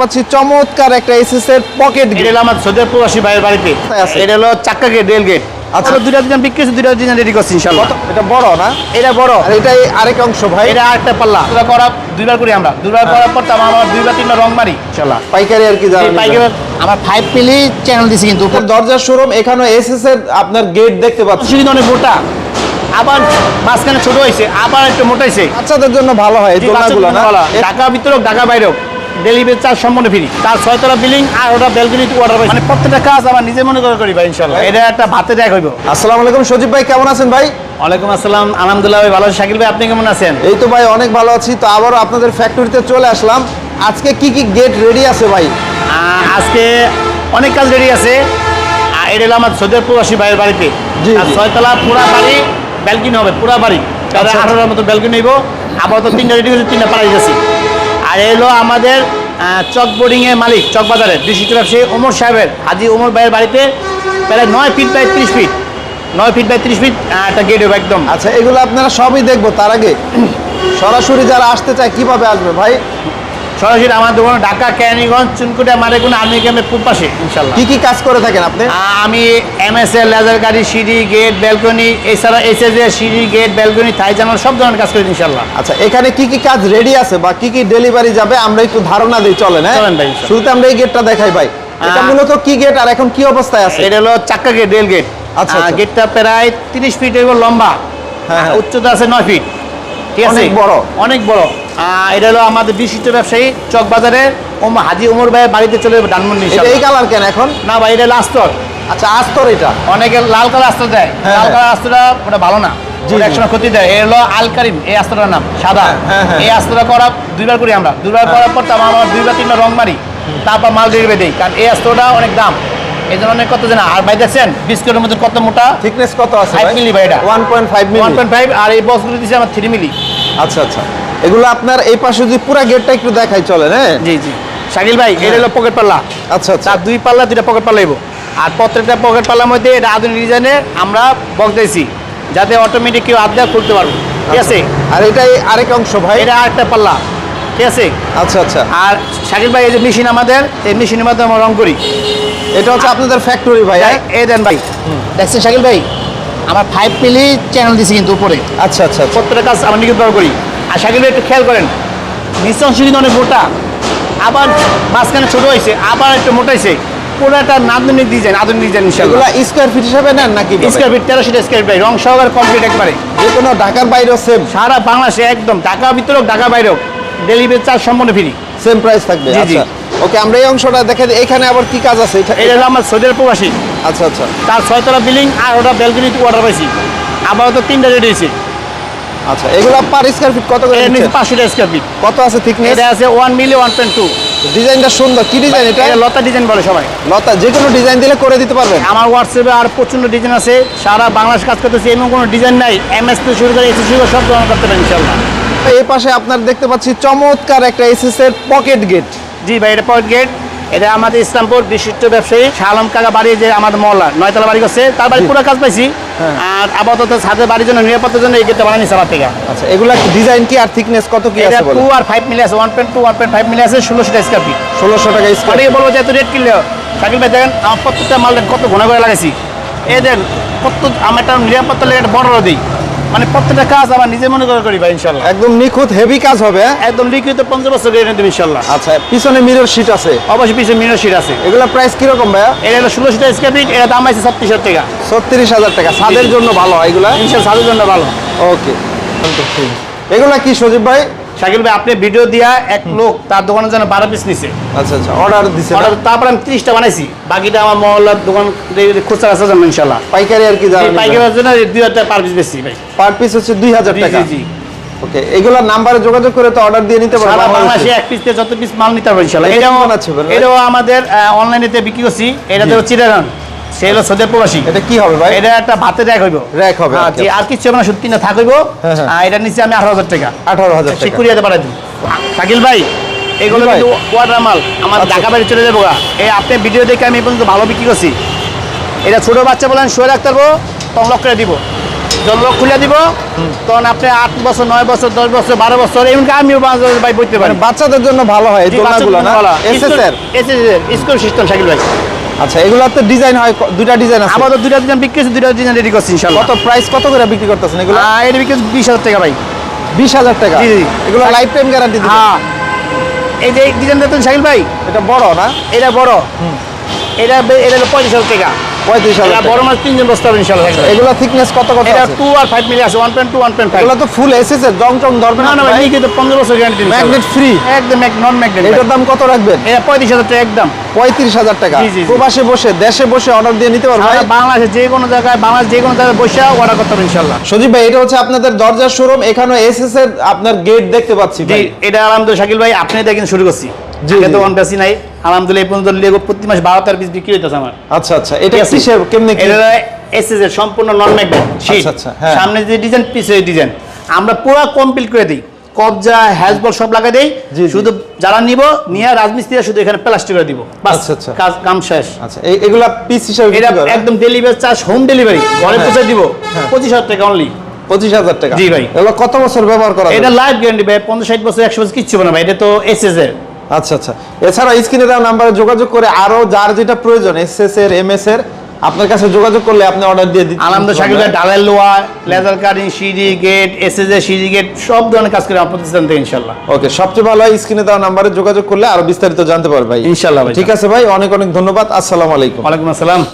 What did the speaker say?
পাচ্ছি চমৎকার একটা এসএস এর পকেট এটা আমার সৌদের প্রবাসী ভাইয়ের বাড়িতে। এটা হলো চাক্কা গেট রেল গেট আচ্ছা। দুইটা দিন বিক্রি হচ্ছে দুইটা দিন রেডি করছি ইনশাল্লাহ এটা বড় না? এটা বড়। আর এটাই আরেক অংশ ভাই। এটা আরেকটা পাল্লা। দুবার করা দুইবার করি আমরা। দুইবার করার পর তো আমার দুইবার তিনবার রং মারি ইনশাল্লাহ পাইকারি আর কি এই পাইকারি আমার ফাইভ মিলি চ্যানেল দিছি কিন্তু উপর। দরজার শোরুম এখানে এসএস এর আপনার গেট দেখতে পাচ্ছি। সুবিধা অনেক মোটা। আবার মাঝখানে ছোট হয়েছে আবার একটু মোটাইছে বাচ্চাদের জন্য ভালো হয় দোলনাগুলো না। ঢাকা ভিতরে ঢাকা বাইরে হোক। ডেলিভারি চার্জ সম্পূর্ণ ফ্রি তার ছয়তলা বিল্ডিং আর ওটা ব্যালকনি অর্ডার পাই মানে প্রত্যেকটা কাজ আমার নিজে মনে করে করি ভাই ইনশাল্লাহ এটা একটা ভাতে দেখ হইব। আসসালামু আলাইকুম সজীব ভাই কেমন আছেন ভাই? ওয়ালাইকুম আসসালাম আলহামদুলিল্লাহ ভাই ভালো আছি। শাকিল ভাই আপনি কেমন আছেন? এই তো ভাই অনেক ভালো আছি। তো আবারও আপনাদের ফ্যাক্টরিতে চলে আসলাম। আজকে কি কি গেট রেডি আছে ভাই? আহ, আজকে অনেক কাজ রেডি আছে। আর এটা হলো আমার সৌদের প্রবাসী ভাইয়ের বাড়িতে। জি, আর ছয়তলা পুরা বাড়ি ব্যালকনি হবে পুরা বাড়ি। তাহলে আচ্ছা। আঠারোর মতো ব্যালকনি নিব। আপাতত তিনটা রেডি করেছি তিনটা পাড়াই গেছি। আর এলো আমাদের চক বোর্ডিংয়ের মালিক চকবাজারের বিশিষ্ট ব্যবসায়ী ওমর সাহেবের, হাজি ওমর ভাইয়ের বাড়িতে প্রায় নয় ফিট বাই ত্রিশ ফিট নয় ফিট বাই ত্রিশ ফিট একটা গেট হবে একদম। আচ্ছা এগুলো আপনারা সবই দেখব তার আগে। সরাসরি যারা আসতে চায়, কীভাবে আসবে? ভাই সরাসরি আমার দোকান ঢাকা ক্যানিগঞ্জ চুনকুটা মারেগুন আর্মি ক্যাম্পের পূর্ব পাশে ইনশাল্লাহ কি কি কাজ করে থাকেন আপনি? আমি এমএসএল লেজার গাড়ি সিঁড়ি গেট ব্যালকনি এছাড়া এসএস এর সিঁড়ি গেট ব্যালকনি থাই জানাল সব ধরনের কাজ করি ইনশাল্লাহ আচ্ছা এখানে কি কি কাজ রেডি আছে বা কি কি ডেলিভারি যাবে আমরা একটু ধারণা দিই চলেন হ্যাঁ? চলেন ভাই, শুরুতে আমরা এই গেটটা দেখাই ভাই। এটা মূলত কি গেট আর এখন কি অবস্থায় আছে? এটা হলো চাক্কা গেট রেল গেট আচ্ছা, আচ্ছা। গেটটা প্রায় তিরিশ ফিট লম্বা। হ্যাঁ, হ্যাঁ। উচ্চতা আছে নয় ফিট ঠিক আছে? অনেক বড়। অনেক বড়। এটা হলো আমাদের বিশিষ্ট ব্যবসায়ী চক বাজারের ওম হাজি ওমর ভাইয়ের বাড়িতে চলে যাবে ধানমন্ডি এটা এই কালার কেন এখন? না ভাই এটা লাস্তর আচ্ছা আস্তর এটা? অনেকে লাল কালার আস্ত দেয়। হ্যাঁ, লাল হ্যাঁ। কালার আস্তটা ওটা ভালো না। একসময় ক্ষতি দেয়। এ হলো আল কারিম এই আস্তটার নাম সাদা। হ্যাঁ। এই আস্তটা করা দুইবার করি আমরা। দুইবার করার পর তারপর আমরা দুইবার তিনবার রং মারি তারপর মাল ডেলিভারি দিই। কারণ এই আস্তটা অনেক দাম। এই অনেক কত জানা? আর ভাই দেখছেন বিস্কুটের মধ্যে কত মোটা? থিকনেস কত আছে Five milli ভাই এটা। 1.5 মিলি ওয়ান পয়েন্ট ফাইভ আর এই বক্সগুলো দিচ্ছে আমার থ্রি মিলি আচ্ছা আচ্ছা। এগুলো আপনার এই পাশে যদি পুরো গেটটা একটু দেখাই চলেন হ্যাঁ? জি জি। শাকিল ভাই এটা হলো পকেট পাল্লা। আচ্ছা আচ্ছা। তার দুই পাল্লা দুইটা পকেট পাল্লা এবো আর প্রত্যেকটা পকেট পাল্লার মধ্যে এটা আধুনিক ডিজাইনে আমরা বক্স দিয়েছি যাতে অটোমেটিক কেউ দিয়ে খুলতে পারব। ঠিক আছে? আর এটাই আরেক অংশ ভাই। এটা আরেকটা পাল্লা। ঠিক আছে? আচ্ছা আচ্ছা। আর শাকিল ভাই এই যে মেশিন আমাদের এই মেশিনের মাধ্যমে আমরা রং করি। এটা হচ্ছে আপনাদের ফ্যাক্টরি ভাই হ্যাঁ? এই দেন ভাই। দেখছেন শাকিল ভাই? আমার ফাইভ মিলি চ্যানেল দিছি কিন্তু উপরে। আচ্ছা আচ্ছা আচ্ছা। প্রত্যেকটা কাজ আমরা নিখুঁত করি। আর শাকিল ভাই একটু খেয়াল করেন নিচে অংশ কিন্তু অনেক মোটা। আবার মাঝখানে ছোট হয়েছে আবার একটু মোটা হয়েছে। পুরো একটা আধুনিক ডিজাইন আধুনিক ডিজাইন এগুলো ইনশাল্লাহ স্কোয়ার ফিট হিসাবে নেন নাকি স্কোয়ার ফিট তেরোশো স্কোয়ার ফিট রং সহকারে কমপ্লিট একবারে। যে কোনো ঢাকার বাইরেও সেম সারা বাংলাদেশে একদম ঢাকা ভিতরে ঢাকা বাইরে হোক। ডেলিভারি চার্জ সম্পূর্ণ ফ্রি সেম প্রাইস থাকবে। আচ্ছা। ওকে আমরা এই অংশটা দেখে দিই। এখানে আবার কি কাজ আছে? এটা- হলো আমার সৌদের প্রবাসী। আচ্ছা আচ্ছা। তার ছয়তলা বিল্ডিং আর ওটা ব্যালকনি অর্ডার পাইছি। তো তিনটা রেডি হয়েছে। আচ্ছা এগুলো পার স্কোয়ার ফিট কত করে পাঁচশো স্কোয়ার ফিট কত আছে থিকনেস এটা আছে one milli one point two ডিজাইনটা সুন্দর। কি ডিজাইন এটা? লতা ডিজাইন বলে সবাই। লতা যে কোনো ডিজাইন দিলে করে দিতে পারবেন। আমার হোয়াটসঅ্যাপে আর প্রচণ্ড ডিজাইন আছে। সারা বাংলাদেশ কাজ করতেছে এমন কোনো ডিজাইন নাই। এমএস থেকে শুরু করে এসে শুরু সব ধরনের করতে পারেন ইনশাল্লাহ এই পাশে আপনার দেখতে পাচ্ছি চমৎকার একটা এসএস এর পকেট গেট জি ভাই এটা পকেট গেট এটা আমাদের ইসলামপুর বিশিষ্ট ব্যবসায়ী শালম কাকা বাড়ি যে আমাদের মহল্লা নয়তলা বাড়ি করছে। তার বাড়ি পুরো কাজ পাইছি। আর আপাতত ছাদের বাড়ির জন্য নিরাপত্তার জন্য এই গেটটা বানানি সবার থেকে আচ্ছা এগুলা ডিজাইন কি আর থিকনেস কত কি আছে বলে টু আর ফাইভ মিলে আছে one point two one point five milli আছে ষোলোশো স্কোয়ার ফিট ষোলোশো টাকা স্কোয়ার ফিট বলব যে এত রেট কিনলে শাকিল ভাই দেখেন আমার প্রত্যেকটা মাল কত ঘন করে লাগাইছি। এই দেন কত আমার একটা নিরাপত্তা লেগে একটা বড় দিই। মানে প্রত্যেকটা কাজ আমার নিজে মনে করে করি ভাই ইনশাল্লাহ একদম নিখুঁত হেভি কাজ হবে? একদম লিখিত পঞ্চাশ বছর গ্যারেন্টি দেবো ইনশাল্লাহ আচ্ছা পিছনে মিরর শিট আছে। অবশ্যই পিছনে মিরর শিট আছে। এগুলো প্রাইস কীরকম ভাই এটা হলো ষোলোশো স্কোয়ার ফিট এটা দাম আছে ছত্রিশ হাজার টাকা। ছত্রিশ হাজার টাকা ছাদের জন্য ভালো হয় এগুলা? ইনশাল্লাহ সাদের জন্য ভালো। ওকে এগুলা কি সজীব ভাই? শাকিল ভাই আপনি ভিডিও দিয়া এক লোক তার দোকানের জন্য বারো পিস নিছে। আচ্ছা আচ্ছা অর্ডার দিছে অর্ডার তারপর আমি ত্রিশটা বানাইছি। বাকিটা আমার মহল্লার দোকান খুচরা আছে জন্য ইনশাল্লাহ পাইকারি আর কি পাইকারের জন্য দুই হাজার পার পিস বেশি ভাই। পার পিস হচ্ছে দুই হাজার টাকা জি জি। ওকে এগুলা নাম্বারে যোগাযোগ করে তো অর্ডার দিয়ে নিতে সারা পারবেন বাংলাদেশে এক পিস থেকে যত পিস মাল নিতে এটাও? এটাও আমাদের অনলাইনেতে বিক্রি করছি। এটা তো চিটাগান সে হলো প্রবাসী। এটা কি হবে ভাই? এটা একটা ভাতের র্যাক হইব। Rack হবে, হ্যাঁ, আচ্ছা। জি, আর কিছু হবে না সত্যি না থাক হইব হ্যাঁ, হ্যাঁ। আর এটা নিচে আমি আঠারো হাজার টাকা। আঠারো হাজার সে টাকা। পাঠাই শাকিল ভাই এগুলো কিন্তু ওয়াটার মাল। আমার আচ্ছা। ঢাকা বাড়ি চলে যাব এই আপনি ভিডিও দেখে আমি পর্যন্ত ভালো বিক্রি করছি। এটা ছোট বাচ্চা বলেন শুয়ে রাখতে পারব। তখন লক করে দিব। জল খুলে দিব তখন আপনি আট বছর নয় বছর দশ বছর বারো বছর এমনকি আমিও বছর ভাই বইতে পারি। মানে বাচ্চাদের জন্য ভালো হয় দোলনাগুলো না? স্কুল সিস্টেম শাকিল ভাই। আচ্ছা এগুলো তো ডিজাইন হয় দুইটা ডিজাইন আছে। আমাদের দুইটা ডিজাইন বিক্রি হচ্ছে দুইটা ডিজাইন রেডি করছি ইনশাআল্লাহ। কত প্রাইস কত করে বিক্রি করতেছেন এগুলো? এর এটা বিক্রি হচ্ছে বিশ হাজার টাকা ভাই। বিশ হাজার টাকা? জি, জি। এগুলো লাইফ টাইম গ্যারান্টি হ্যাঁ। এই যে ডিজাইন দেখতেন শাকিল ভাই এটা বড় না? এটা বড়। এটা এটা পঁয়ত্রিশ হাজার টাকা। পঁয়ত্রিশ হাজার টাকা। বড় মাছ তিনজন বসতে হবে ইনশাল্লাহ এগুলো থিকনেস কত কত এটা টু আর ফাইভ মিলি আছে one point two one point five এগুলো তো ফুল এসেছে জং জং ধরবে না না না ভাই? ভাই? পনেরো বছর গ্যারান্টি ম্যাগনেট ফ্রি একদম নন ম্যাগনেট এটার দাম কত রাখবেন? এটা পঁয়ত্রিশ হাজার টাকা একদম। পঁয়ত্রিশ হাজার টাকা। জি, জি, জি। প্রবাসে বসে দেশে বসে অর্ডার দিয়ে নিতে পারবে? বাংলাদেশে যে কোনো জায়গায় বাংলাদেশ যে কোনো জায়গায় বসে অর্ডার করতে হবে ইনশাল্লাহ সজীব ভাই এটা হচ্ছে আপনাদের দরজার শোরুম এখানে এসএস এর আপনার গেট দেখতে পাচ্ছি এটা আলহামদুলিল্লাহ শাকিল ভাই আপনি দেখেন শুরু করছি। আগে তো জি। অন নাই আলহামদুলিল্লাহ এই পর্যন্ত লেগো প্রতি মাস বারো তেরো পিস বিক্রি হইতেছে আমার। আচ্ছা আচ্ছা। এটা কিসের? কেমনে এটা এসএস এর সম্পূর্ণ নন ম্যাগনেট আচ্ছা, আচ্ছা, হ্যাঁ। সামনে যে ডিজাইন পিছে ডিজাইন আমরা পুরো কমপ্লিট করে দিই। কবজা হ্যাজবল সব লাগাই দেই। শুধু যারা নিব নিয়ে রাজমিস্ত্রিরা শুধু এখানে প্লাস্টিক করে দিব। আচ্ছা, আচ্ছা। কাজ কাম শেষ। আচ্ছা এগুলা পিস হিসাবে এটা একদম ডেলিভারি চার্জ হোম ডেলিভারি ঘরে হ্যাঁ। পৌঁছে দিব। হ্যাঁ। পঁচিশ হাজার টাকা অনলি পঁচিশ হাজার টাকা। জি ভাই। এগুলো কত বছর ব্যবহার করা এটা? লাইফ গ্যারান্টি ভাই পঞ্চাশ ষাট বছর একশো বছর কিচ্ছু না ভাই। এটা তো এসএস এর। আচ্ছা আচ্ছা। এছাড়া স্ক্রিনে দেওয়া নাম্বারে যোগাযোগ করে আরও যার যেটা প্রয়োজন এস এর এমএস এর আপনার কাছে যোগাযোগ করলে আপনি অর্ডার দিয়ে দিন আনন্দ পারবেন। ডালের লোয়া লেজার কাটিং সিডি গেট এস এস এর সিডি গেট সব ধরনের কাজ করে আমার প্রতিষ্ঠান থেকে ইনশাল্লাহ। ওকে সবচেয়ে ভালো হয় স্ক্রিনে দেওয়া নাম্বারে যোগাযোগ করলে আরও বিস্তারিত জানতে পারবে ভাই। ইনশাল্লাহ ভাই ঠিক আছে ভাই অনেক অনেক ধন্যবাদ। আসসালামু আলাইকুম। ওয়ালাইকুম আসসালাম।